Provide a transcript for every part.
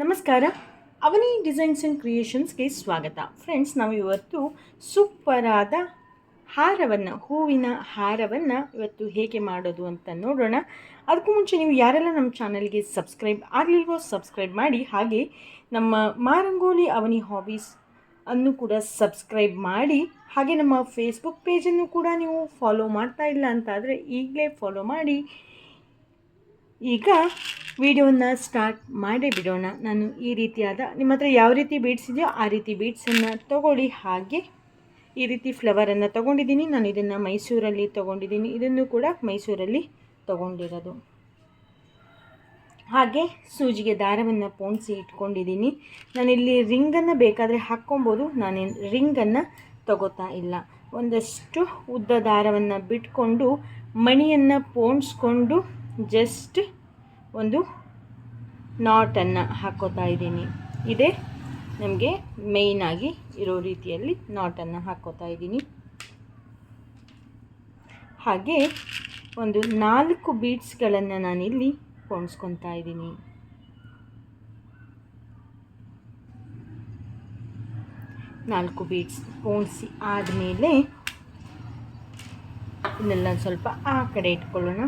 ನಮಸ್ಕಾರ. ಅವನಿ designs and ಕ್ರಿಯೇಷನ್ಸ್ಗೆ ಸ್ವಾಗತ. Friends ನಾವು ಇವತ್ತು ಸೂಪರಾದ ಹಾರವನ್ನು, ಹೂವಿನ ಹಾರವನ್ನು ಇವತ್ತು ಹೇಗೆ ಮಾಡೋದು ಅಂತ ನೋಡೋಣ. ಅದಕ್ಕೂ ಮುಂಚೆ ನೀವು ಯಾರೆಲ್ಲ ನಮ್ಮ ಚಾನಲ್ಗೆ ಸಬ್ಸ್ಕ್ರೈಬ್ ಆಗಲಿಲ್ವೋ ಸಬ್ಸ್ಕ್ರೈಬ್ ಮಾಡಿ. ಹಾಗೆ ನಮ್ಮ ಮಾರಂಗೋಲಿ ಅವನಿ ಹಾಬೀಸ್ ಅನ್ನು ಕೂಡ ಸಬ್ಸ್ಕ್ರೈಬ್ ಮಾಡಿ. ಹಾಗೆ ನಮ್ಮ ಫೇಸ್ಬುಕ್ ಪೇಜನ್ನು ಕೂಡ ನೀವು ಫಾಲೋ ಮಾಡ್ತಾ ಇಲ್ಲ ಅಂತಾದರೆ ಈಗಲೇ ಫಾಲೋ ಮಾಡಿ. ಈಗ ವಿಡಿಯೋನ ಸ್ಟಾರ್ಟ್ ಮಾಡೇ ಬಿಡೋಣ. ನಾನು ಈ ರೀತಿಯಾದ ನಿಮ್ಮ ಹತ್ರ ಯಾವ ರೀತಿ ಬೀಡ್ಸ್ ಇದೆಯೋ ಆ ರೀತಿ ಬೀಡ್ಸನ್ನು ತಗೊಳ್ಳಿ. ಹಾಗೆ ಈ ರೀತಿ ಫ್ಲವರನ್ನು ತೊಗೊಂಡಿದ್ದೀನಿ. ನಾನು ಇದನ್ನು ಮೈಸೂರಲ್ಲಿ ತೊಗೊಂಡಿದ್ದೀನಿ. ಇದನ್ನು ಕೂಡ ಮೈಸೂರಲ್ಲಿ ತೊಗೊಂಡಿರೋದು. ಹಾಗೆ ಸೂಜಿಗೆ ದಾರವನ್ನು ಪೋಣಿಸಿ ಇಟ್ಕೊಂಡಿದ್ದೀನಿ. ನಾನಿಲ್ಲಿ ರಿಂಗನ್ನು ಬೇಕಾದರೆ ಹಾಕ್ಕೊಬೋದು. ನಾನು ರಿಂಗನ್ನು ತಗೋತಾ ಇಲ್ಲ. ಒಂದಷ್ಟು ಉದ್ದ ದಾರವನ್ನು ಬಿಟ್ಕೊಂಡು ಮಣಿಯನ್ನು ಪೋಣಿಸ್ಕೊಂಡು ಜಸ್ಟ್ ಒಂದು ನಾಟನ್ನು ಹಾಕೋತಾ ಇದ್ದೀನಿ. ಇದೇ ನಮಗೆ ಮೇಯ್ನಾಗಿ ಇರೋ ರೀತಿಯಲ್ಲಿ ನಾಟನ್ನು ಹಾಕೋತಾ ಇದ್ದೀನಿ. ಹಾಗೆ ಒಂದು ನಾಲ್ಕು ಬೀಡ್ಸ್ಗಳನ್ನು ನಾನಿಲ್ಲಿ ಪೋಣಿಸ್ಕೊತಾ ಇದ್ದೀನಿ. ನಾಲ್ಕು ಬೀಡ್ಸ್ ಪೋಣಿಸಿ ಆದಮೇಲೆ ಇದನ್ನೆಲ್ಲ ಸ್ವಲ್ಪ ಆ ಕಡೆ ಇಟ್ಕೊಳ್ಳೋಣ.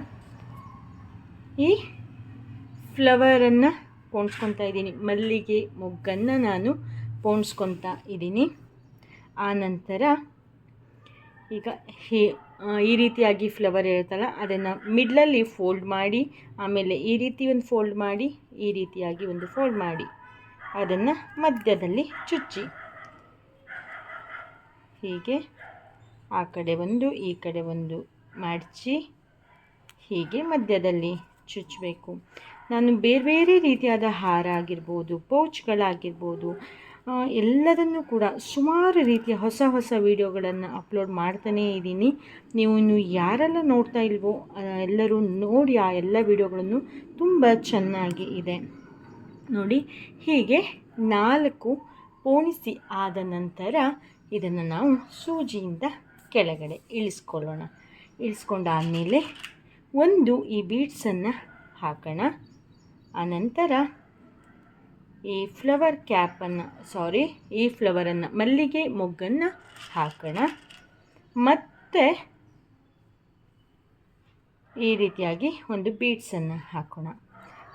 ಈ ಫ್ಲವರನ್ನು ಪೋಣಿಸ್ಕೊತಾ ಇದ್ದೀನಿ. ಮಲ್ಲಿಗೆ ಮೊಗ್ಗನ್ನು ನಾನು ಪೋಣಿಸ್ಕೊತಾ ಇದ್ದೀನಿ. ಆನಂತರ ಈಗ ಹೇ ಈ ರೀತಿಯಾಗಿ ಫ್ಲವರ್ ಇರುತ್ತಲ್ಲ, ಅದನ್ನು ಮಿಡ್ಲಲ್ಲಿ ಫೋಲ್ಡ್ ಮಾಡಿ, ಆಮೇಲೆ ಈ ರೀತಿ ಒಂದು ಫೋಲ್ಡ್ ಮಾಡಿ, ಈ ರೀತಿಯಾಗಿ ಒಂದು ಫೋಲ್ಡ್ ಮಾಡಿ. ಅದನ್ನು ಮಧ್ಯದಲ್ಲಿ ಚುಚ್ಚಿ. ಹೀಗೆ ಆ ಕಡೆ ಒಂದು, ಈ ಕಡೆ ಒಂದು ಮಡಚಿ ಹೀಗೆ ಮಧ್ಯದಲ್ಲಿ ಚುಚ್ಚಬೇಕು. ನಾನು ಬೇರೆ ಬೇರೆ ರೀತಿಯಾದ ಹಾರ ಆಗಿರ್ಬೋದು ಪೌಚ್ಗಳಾಗಿರ್ಬೋದು ಎಲ್ಲದನ್ನು ಕೂಡ ಸುಮಾರು ರೀತಿಯ ಹೊಸ ಹೊಸ ವೀಡಿಯೋಗಳನ್ನು ಅಪ್ಲೋಡ್ ಮಾಡ್ತಾನೇ ಇದ್ದೀನಿ. ನೀವು ಇನ್ನು ಯಾರೆಲ್ಲ ನೋಡ್ತಾ ಇಲ್ವೋ ಎಲ್ಲರೂ ನೋಡಿ ಆ ಎಲ್ಲ ವೀಡಿಯೋಗಳನ್ನು ತುಂಬ ಚೆನ್ನಾಗಿ ಇದೆ. ನೋಡಿ, ಹೀಗೆ ನಾಲ್ಕು ಪೋಣಿಸಿ ಆದ ನಂತರ ಇದನ್ನು ನಾವು ಸೂಜಿಯಿಂದ ಕೆಳಗಡೆ ಇಳಿಸ್ಕೊಳ್ಳೋಣ. ಇಳಿಸ್ಕೊಂಡಾದಮೇಲೆ ಒಂದು ಈ ಬೀಡ್ಸನ್ನು ಹಾಕೋಣ. ಆನಂತರ ಈ ಫ್ಲವರ್ ಕ್ಯಾಪನ್ನು, ಸಾರಿ, ಈ ಫ್ಲವರನ್ನು, ಮಲ್ಲಿಗೆ ಮೊಗ್ಗನ್ನು ಹಾಕೋಣ. ಮತ್ತು ಈ ರೀತಿಯಾಗಿ ಒಂದು ಬೀಡ್ಸನ್ನು ಹಾಕೋಣ.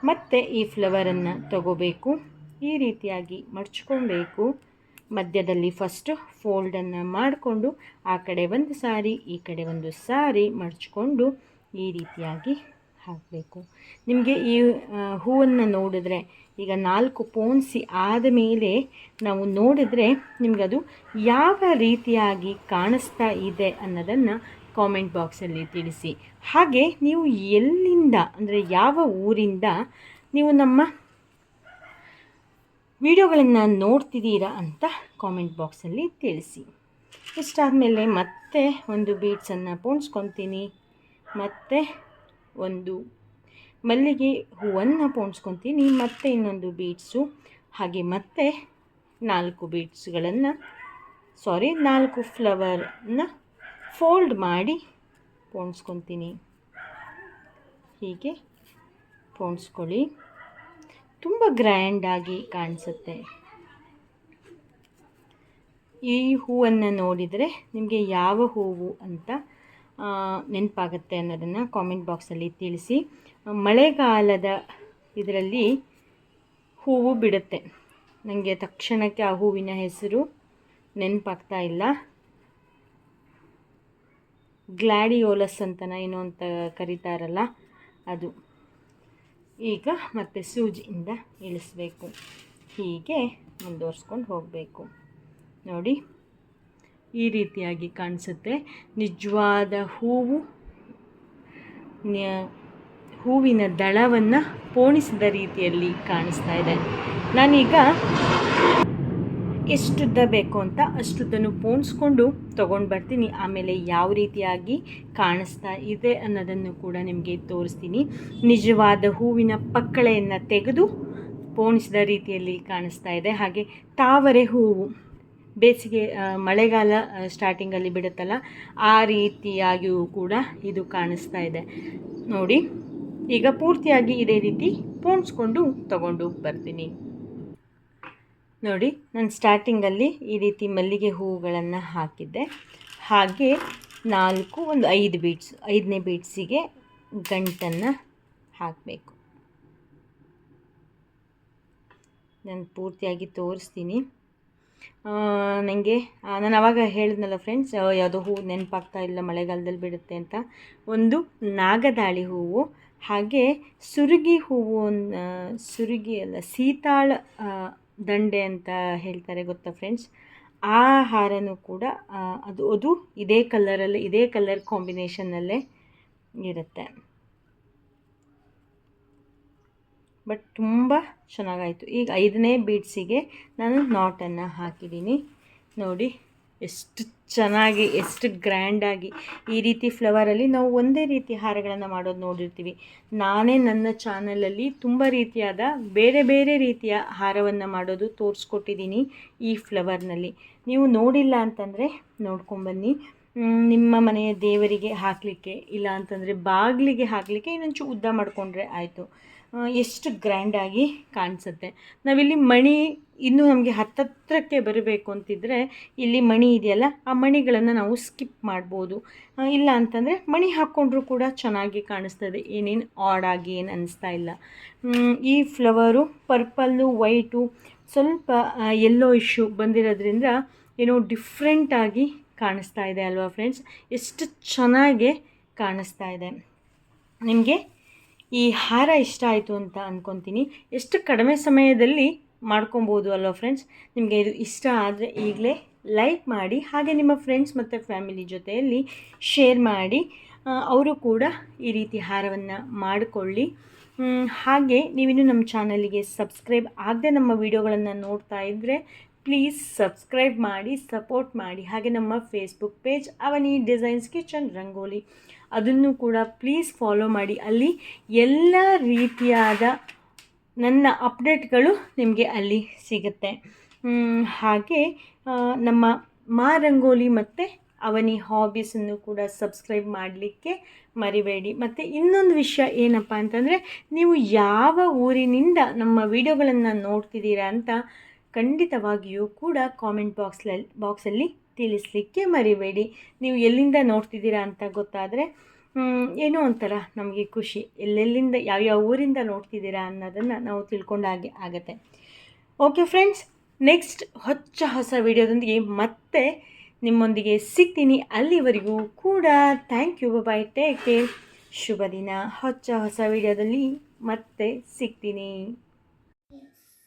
ಮತ್ತು ಈ ಫ್ಲವರನ್ನು ತಗೋಬೇಕು. ಈ ರೀತಿಯಾಗಿ ಮಡ್ಚ್ಕೊಬೇಕು ಮಧ್ಯದಲ್ಲಿ ಫಸ್ಟು ಫೋಲ್ಡನ್ನು ಮಾಡಿಕೊಂಡು, ಆ ಕಡೆ ಒಂದು ಸಾರಿ, ಈ ಕಡೆ ಒಂದು ಸಾರಿ ಮಡ್ಚ್ಕೊಂಡು ಈ ರೀತಿಯಾಗಿ ಹಾಕಬೇಕು. ನಿಮಗೆ ಈ ಹೂವನ್ನು ನೋಡಿದ್ರೆ ಈಗ ನಾಲ್ಕು ಪೋಣಿಸಿ ಆದ ಮೇಲೆ ನಾವು ನೋಡಿದ್ರೆ ನಿಮಗದು ಯಾವ ರೀತಿಯಾಗಿ ಕಾಣಿಸ್ತಾ ಇದೆ ಅನ್ನೋದನ್ನು ಕಾಮೆಂಟ್ ಬಾಕ್ಸಲ್ಲಿ ತಿಳಿಸಿ. ಹಾಗೆ ನೀವು ಎಲ್ಲಿಂದ, ಅಂದರೆ ಯಾವ ಊರಿಂದ ನೀವು ನಮ್ಮ ವಿಡಿಯೋಗಳನ್ನು ನೋಡ್ತಿದ್ದೀರಾ ಅಂತ ಕಾಮೆಂಟ್ ಬಾಕ್ಸಲ್ಲಿ ತಿಳಿಸಿ. ಇಷ್ಟಾದಮೇಲೆ ಮತ್ತೆ ಒಂದು ಬೀಟ್ಸನ್ನು ಪೋಣಿಸ್ಕೊತೀನಿ. ಮತ್ತು ಒಂದು ಮಲ್ಲಿಗೆ ಹೂವನ್ನು ಪೋಣಿಸ್ಕೊತೀನಿ, ಮತ್ತೆ ಇನ್ನೊಂದು ಬೀಡ್ಸು ಹಾಗೆ ಮತ್ತೆ ನಾಲ್ಕು ಬೀಡ್ಸ್ಗಳನ್ನು ಸಾರಿ ನಾಲ್ಕು ಫ್ಲವರ್ನ ಫೋಲ್ಡ್ ಮಾಡಿ ಪೋಣಿಸ್ಕೊತೀನಿ. ಹೀಗೆ ಪೋಣಿಸ್ಕೊಳ್ಳಿ. ತುಂಬ ಗ್ರ್ಯಾಂಡಾಗಿ ಕಾಣಿಸುತ್ತೆ. ಈ ಹೂವನ್ನು ನೋಡಿದರೆ ನಿಮಗೆ ಯಾವ ಹೂವು ಅಂತ ನೆನಪಾಗುತ್ತೆ ಅನ್ನೋದನ್ನು ಕಾಮೆಂಟ್ ಬಾಕ್ಸಲ್ಲಿ ತಿಳಿಸಿ. ಮಳೆಗಾಲದ ಇದರಲ್ಲಿ ಹೂವು ಬಿಡುತ್ತೆ. ನನಗೆ ತಕ್ಷಣಕ್ಕೆ ಆ ಹೂವಿನ ಹೆಸರು ನೆನಪಾಗ್ತಾ ಇಲ್ಲ. ಗ್ಲಾಡಿಯೋಲಸ್ ಅಂತನ ಏನೋ ಅಂತ ಕರೀತಾರಲ್ಲ ಅದು. ಈಗ ಮತ್ತೆ ಸೂಜಿಯಿಂದ ಇಳಿಸ್ಬೇಕು. ಹೀಗೆ ಮುಂದುವರ್ಸ್ಕೊಂಡು ಹೋಗಬೇಕು. ನೋಡಿ. ಈ ರೀತಿಯಾಗಿ ಕಾಣಿಸುತ್ತೆ. ನಿಜವಾದ ಹೂವು ಹೂವಿನ ದಳವನ್ನು ಪೋಣಿಸಿದ ರೀತಿಯಲ್ಲಿ ಕಾಣಿಸ್ತಾ ಇದೆ. ನಾನೀಗ ಎಷ್ಟುದ್ದ ಬೇಕು ಅಂತ ಅಷ್ಟುದ್ದನ್ನು ಪೋಣಿಸ್ಕೊಂಡು ತೊಗೊಂಡು ಬರ್ತೀನಿ. ಆಮೇಲೆ ಯಾವ ರೀತಿಯಾಗಿ ಕಾಣಿಸ್ತಾ ಇದೆ ಅನ್ನೋದನ್ನು ಕೂಡ ನಿಮಗೆ ತೋರಿಸ್ತೀನಿ. ನಿಜವಾದ ಹೂವಿನ ಪಕ್ಕಳೆಯನ್ನು ತೆಗೆದು ಪೋಣಿಸಿದ ರೀತಿಯಲ್ಲಿ ಕಾಣಿಸ್ತಾ ಇದೆ. ಹಾಗೆ ತಾವರೆ ಹೂವು. ಬೇಸಿಗೆ ಮಳೆಗಾಲ ಸ್ಟಾರ್ಟಿಂಗಲ್ಲಿ ಬಿಡುತ್ತಲ್ಲ, ಆ ರೀತಿಯಾಗಿಯೂ ಕೂಡ ಇದು ಕಾಣಿಸ್ತಾ ಇದೆ. ನೋಡಿ, ಈಗ ಪೂರ್ತಿಯಾಗಿ ಇದೇ ರೀತಿ ಪೋಣಿಸ್ಕೊಂಡು ತಗೊಂಡು ಬರ್ತೀನಿ. ನೋಡಿ, ನಾನು ಸ್ಟಾರ್ಟಿಂಗಲ್ಲಿ ಈ ರೀತಿ ಮಲ್ಲಿಗೆ ಹೂವುಗಳನ್ನು ಹಾಕಿದ್ದೆ. ಹಾಗೆ ನಾಲ್ಕು, ಒಂದು ಐದು ಬೀಟ್ಸ್ ಐದನೇ ಬೀಟ್ಸಿಗೆ ಗಂಟನ್ನು ಹಾಕಬೇಕು. ನಾನು ಪೂರ್ತಿಯಾಗಿ ತೋರಿಸ್ತೀನಿ. ನನಗೆ ನಾನು ಅವಾಗ ಹೇಳಿದ್ನಲ್ಲ ಫ್ರೆಂಡ್ಸ್ ಯಾವುದೋ ಹೂವು ನೆನಪಾಗ್ತಾ ಇಲ್ಲ, ಮಳೆಗಾಲದಲ್ಲಿ ಬಿಡುತ್ತೆ ಅಂತ. ಒಂದು ನಾಗದಾಳಿ ಹೂವು, ಹಾಗೆ ಸುರುಗಿ ಹೂವು ಸುರುಗಿ ಅಲ್ಲ, ಸೀತಾಳ ದಂಡೆ ಅಂತ ಹೇಳ್ತಾರೆ ಗೊತ್ತಾ ಫ್ರೆಂಡ್ಸ್ ಆ ಹಾರನೂ ಕೂಡ ಅದು ಅದು ಇದೇ ಕಲ್ಲರಲ್ಲಿ ಇದೇ ಕಲರ್ ಕಾಂಬಿನೇಷನ್ನಲ್ಲೇ ಇರುತ್ತೆ. ಬಟ್ ತುಂಬ ಚೆನ್ನಾಗಾಯಿತು. ಈಗ ಐದನೇ ಬೀಡ್ಸಿಗೆ ನಾನು ನಾಟನ್ನು ಹಾಕಿದ್ದೀನಿ. ನೋಡಿ, ಎಷ್ಟು ಚೆನ್ನಾಗಿ, ಎಷ್ಟು ಗ್ರ್ಯಾಂಡಾಗಿ ಈ ರೀತಿ ಫ್ಲವರಲ್ಲಿ ನಾವು ಒಂದೇ ರೀತಿ ಹಾರಗಳನ್ನು ಮಾಡೋದು ನೋಡಿರ್ತೀವಿ. ನಾನೇ ನನ್ನ ಚಾನಲಲ್ಲಿ ತುಂಬ ರೀತಿಯಾದ ಬೇರೆ ಬೇರೆ ರೀತಿಯ ಹಾರವನ್ನು ಮಾಡೋದು ತೋರಿಸ್ಕೊಟ್ಟಿದ್ದೀನಿ ಈ ಫ್ಲವರ್ನಲ್ಲಿ. ನೀವು ನೋಡಿಲ್ಲ ಅಂತಂದರೆ ನೋಡ್ಕೊಂಬನ್ನಿ ನಿಮ್ಮ ಮನೆಯ ದೇವರಿಗೆ ಹಾಕಲಿಕ್ಕೆ, ಇಲ್ಲ ಅಂತಂದರೆ ಬಾಗಿಲಿಗೆ ಹಾಕಲಿಕ್ಕೆ ಇನ್ನೊಂಚು ಉದ್ದ ಮಾಡಿಕೊಂಡ್ರೆ ಆಯಿತು. ಎಷ್ಟು ಗ್ರ್ಯಾಂಡಾಗಿ ಕಾಣಿಸುತ್ತೆ. ನಾವಿಲ್ಲಿ ಮಣಿ ಇನ್ನೂ ನಮಗೆ ಹತ್ತತ್ರಕ್ಕೆ ಬರಬೇಕು ಅಂತಿದ್ದರೆ ಇಲ್ಲಿ ಮಣಿ ಇದೆಯಲ್ಲ, ಆ ಮಣಿಗಳನ್ನು ನಾವು ಸ್ಕಿಪ್ ಮಾಡ್ಬೋದು. ಇಲ್ಲ ಅಂತಂದರೆ ಮಣಿ ಹಾಕ್ಕೊಂಡ್ರೂ ಕೂಡ ಚೆನ್ನಾಗಿ ಕಾಣಿಸ್ತದೆ. ಏನೇನು ಆಡಾಗಿ ಏನು ಅನಿಸ್ತಾ ಇಲ್ಲ. ಈ ಫ್ಲವರು ಪರ್ಪಲ್ಲು ವೈಟು ಸ್ವಲ್ಪ ಎಲ್ಲೋ ಇಶ್ಯೂ ಬಂದಿರೋದ್ರಿಂದ ಏನೋ ಡಿಫ್ರೆಂಟಾಗಿ ಕಾಣಿಸ್ತಾ ಇದೆ ಅಲ್ವಾ ಫ್ರೆಂಡ್ಸ್ ಎಷ್ಟು ಚೆನ್ನಾಗೆ ಕಾಣಿಸ್ತಾ ಇದೆ. ನಿಮಗೆ? ಈ ಹಾರ ಇಷ್ಟ ಆಯಿತು ಅಂತ ಅಂದ್ಕೊತೀನಿ ಎಷ್ಟು ಕಡಿಮೆ ಸಮಯದಲ್ಲಿ ಮಾಡ್ಕೊಬೋದು ಅಲ್ವಾ ಫ್ರೆಂಡ್ಸ್ ನಿಮಗೆ ಇದು ಇಷ್ಟ ಆದರೆ ಈಗಲೇ ಲೈಕ್ ಮಾಡಿ, ಹಾಗೆ ನಿಮ್ಮ ಫ್ರೆಂಡ್ಸ್ ಮತ್ತು ಫ್ಯಾಮಿಲಿ ಜೊತೆಯಲ್ಲಿ ಶೇರ್ ಮಾಡಿ ಅವರು ಕೂಡ ಈ ರೀತಿ ಹಾರವನ್ನು ಮಾಡಿಕೊಳ್ಳಿ. ಹಾಗೆ ನೀವಿನ್ನೂ ನಮ್ಮ ಚಾನಲಿಗೆ ಸಬ್ಸ್ಕ್ರೈಬ್ ಆಗದೆ ನಮ್ಮ ವಿಡಿಯೋಗಳನ್ನು ನೋಡ್ತಾ ಇದ್ದರೆ ಪ್ಲೀಸ್ ಸಬ್ಸ್ಕ್ರೈಬ್ ಮಾಡಿ ಸಪೋರ್ಟ್ ಮಾಡಿ. ಹಾಗೆ ನಮ್ಮ Facebook page Avani designs kitchen rangoli. ಅದನ್ನು ಕೂಡ ಪ್ಲೀಸ್ ಫಾಲೋ ಮಾಡಿ. ಅಲ್ಲಿ ಎಲ್ಲ ರೀತಿಯಾದ ನನ್ನ ಅಪ್ಡೇಟ್ಗಳು ನಿಮಗೆ ಅಲ್ಲಿ ಸಿಗುತ್ತೆ. ಹಾಗೆ ನಮ್ಮ ಮಾ ರಂಗೋಲಿ ಮತ್ತು ಅವನಿ ಹಾಬೀಸನ್ನು ಕೂಡ ಸಬ್ಸ್ಕ್ರೈಬ್ ಮಾಡಲಿಕ್ಕೆ ಮರಿಬೇಡಿ. ಮತ್ತು ಇನ್ನೊಂದು ವಿಷಯ ಏನಪ್ಪ ಅಂತಂದರೆ, ನೀವು ಯಾವ ಊರಿನಿಂದ ನಮ್ಮ ವಿಡಿಯೋಗಳನ್ನು ನೋಡ್ತಿದ್ದೀರಾ ಅಂತ ಖಂಡಿತವಾಗಿಯೂ ಕೂಡ ಕಾಮೆಂಟ್ ಬಾಕ್ಸ್ಲಲ್ಲಿ ಬಾಕ್ಸಲ್ಲಿ ತಿಳಿಸ್ಲಿಕ್ಕೆ ಮರಿಬೇಡಿ. ನೀವು ಎಲ್ಲಿಂದ ನೋಡ್ತಿದ್ದೀರಾ ಅಂತ ಗೊತ್ತಾದರೆ ಏನೋ ಒಂಥರ ನಮಗೆ ಖುಷಿ. ಎಲ್ಲೆಲ್ಲಿಂದ, ಯಾವ್ಯಾವ ಊರಿಂದ ನೋಡ್ತಿದ್ದೀರಾ ಅನ್ನೋದನ್ನು ನಾವು ತಿಳ್ಕೊಂಡಾಗೆ ಆಗುತ್ತೆ. ಓಕೆ ಫ್ರೆಂಡ್ಸ್ ನೆಕ್ಸ್ಟ್ ಹೊಚ್ಚ ಹೊಸ ವಿಡಿಯೋದೊಂದಿಗೆ ಮತ್ತೆ ನಿಮ್ಮೊಂದಿಗೆ ಸಿಗ್ತೀನಿ. ಅಲ್ಲಿವರೆಗೂ ಕೂಡ thank you bye take care ಶುಭ ದಿನ ಹೊಚ್ಚ ಹೊಸ ವಿಡಿಯೋದಲ್ಲಿ ಮತ್ತೆ ಸಿಗ್ತೀನಿ.